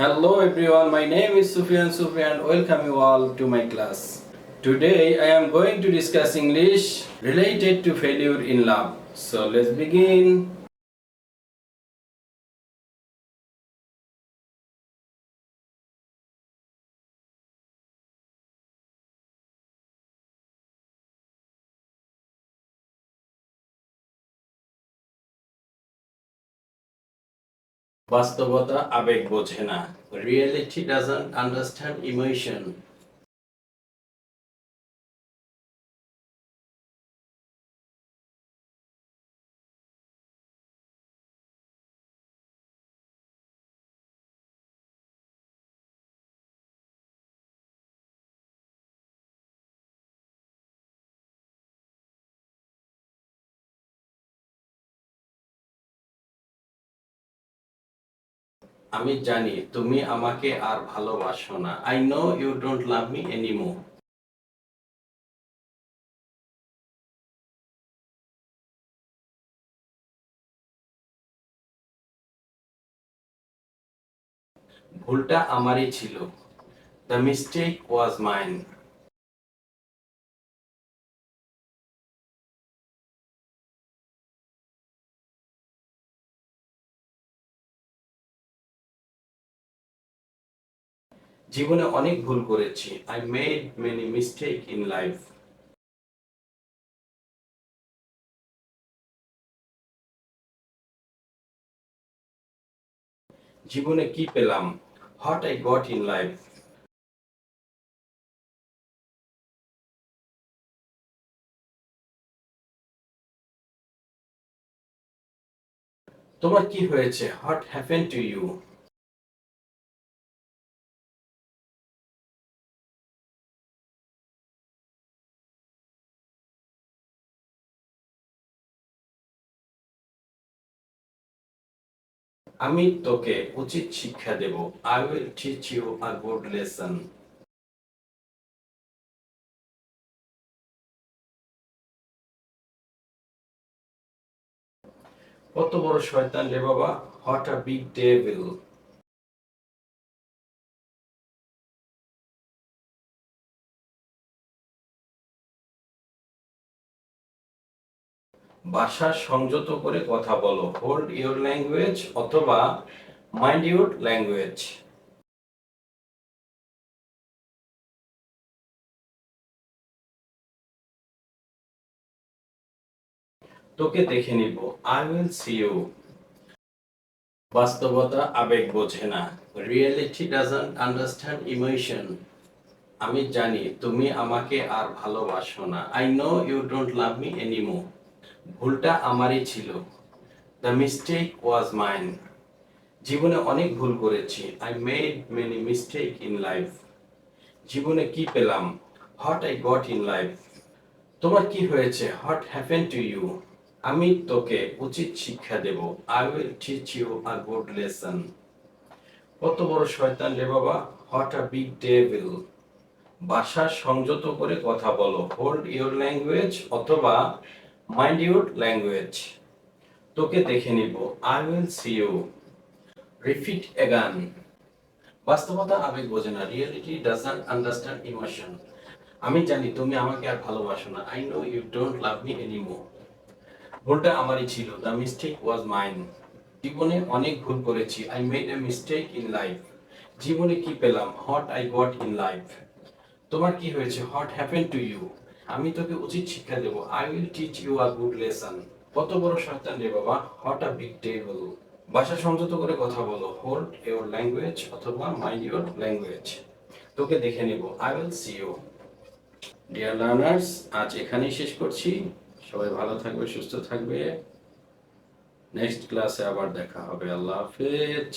Hello everyone, my name is Sufyan Sufyan. Welcome you all to my class. Today I am going to discuss English related to failure in love. So let's begin. বাস্তবতা আবেগ বোঝে না। Reality doesn't understand emotion আমি জানি তুমি আমাকে আর ভালোবাসো না। I know you don't love me anymore ভুলটা আমারই ছিল। দ্য মিস্টেক ওয়াজ মাইন জীবনে অনেক ভুল করেছি। I made many mistake in life জীবনে কি পেলাম? What I got in life তোমার কি হয়েছে? হোয়াট হ্যাপেন টু ইউ আমি তোকে উচিত শিক্ষা দেব। I will teach you a good lesson কত বড় শয়তান রে বাবা? হোয়াট আ বিগ ডেভিল ভাষা সংযত করে কথা বলো। হোল্ড ইউর ল্যাঙ্গুয়েজ অথবা মাইন্ড ইউর ল্যাঙ্গুয়েজ তোকে দেখে নিব। আই উইল সি ইউ বাস্তবতা আবেগ বোঝে না। রিয়েলিটি ডাজন্ট আন্ডারস্ট্যান্ড ইমোশন আমি জানি, তুমি আমাকে আর ভালোবাসো না। I know you don't love me anymore ভুলটা আমারই ছিল। দ্য মিস্টেক ওয়াজ মাইন জীবনে অনেক ভুল করেছি। I made many mistake in life জীবনে কি পেলাম? What I got in life তোমার কি হয়েছে? হোয়াট হ্যাপেন টু ইউ আমি তোকে উচিত শিক্ষা দেব। I will teach you a good lesson কত বড় শয়তান রে বাবা। হোয়াট আ বিগ ডেভিল ভাষা সংযত করে কথা বলো। হোল্ড ইউর ল্যাঙ্গুয়েজ অথবা মাইন্ড ইউর ল্যাঙ্গুয়েজ তোকে দেখে নিব। I will see you repeat again বাস্তবতা আবেগ বোঝে না। রিয়েলিটি ডাজন্ট আন্ডারস্ট্যান্ড ইমোশন আমি জানি তুমি আমাকে আর ভালোবাসো না। I know you don't love me anymore ভুলটা আমারই ছিল। দ্য মিস্টেক ওয়াজ মাইন জীবনে অনেক ভুল করেছি। I made a mistake in life জীবনে কি পেলাম? What I got in life তোমার কি হয়েছে? হোয়াট হ্যাপেন টু ইউ আমি তোকে উচিত শিক্ষা দেব। I will teach you a good lesson কত বড় শয়তান রে বাবা হোয়াট আ বিগ টেবল ভাষা সংযত করে কথা বলো। হোল্ড ইউর ল্যাঙ্গুয়েজ অথবা মাইন্ড ইউর ল্যাঙ্গুয়েজ তোকে দেখে নেব। I will see you dear learners আজ এখানেই শেষ করছি। সবাই ভালো থাকবে, সুস্থ থাকবে। নেক্সট ক্লাসে আবার দেখা হবে। আল্লাহ হাফেজ।